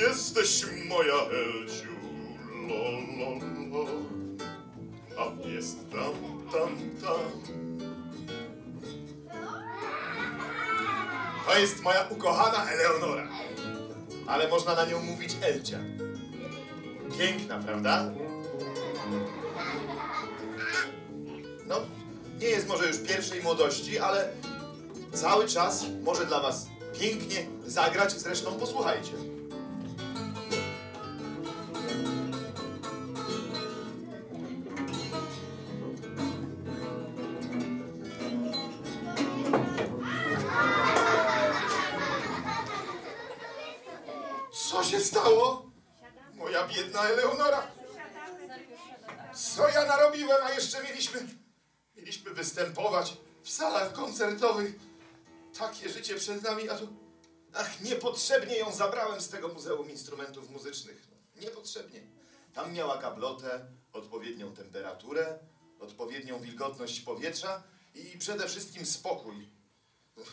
jesteś moja Elciu, lo, lo, lo. A jest tam, tam, tam. To jest moja ukochana Eleonora. Ale można na nią mówić Elcia. Piękna, prawda? No, nie jest może już pierwszej młodości, ale cały czas może dla was pięknie zagrać. Zresztą posłuchajcie. Co się stało? Moja biedna Eleonora. Co ja narobiłem, a jeszcze mieliśmy... Mieliśmy występować w salach koncertowych. Takie życie przed nami, a tu... Ach, niepotrzebnie ją zabrałem z tego Muzeum Instrumentów Muzycznych. Niepotrzebnie. Tam miała gablotę, odpowiednią temperaturę, odpowiednią wilgotność powietrza i przede wszystkim spokój. Uff,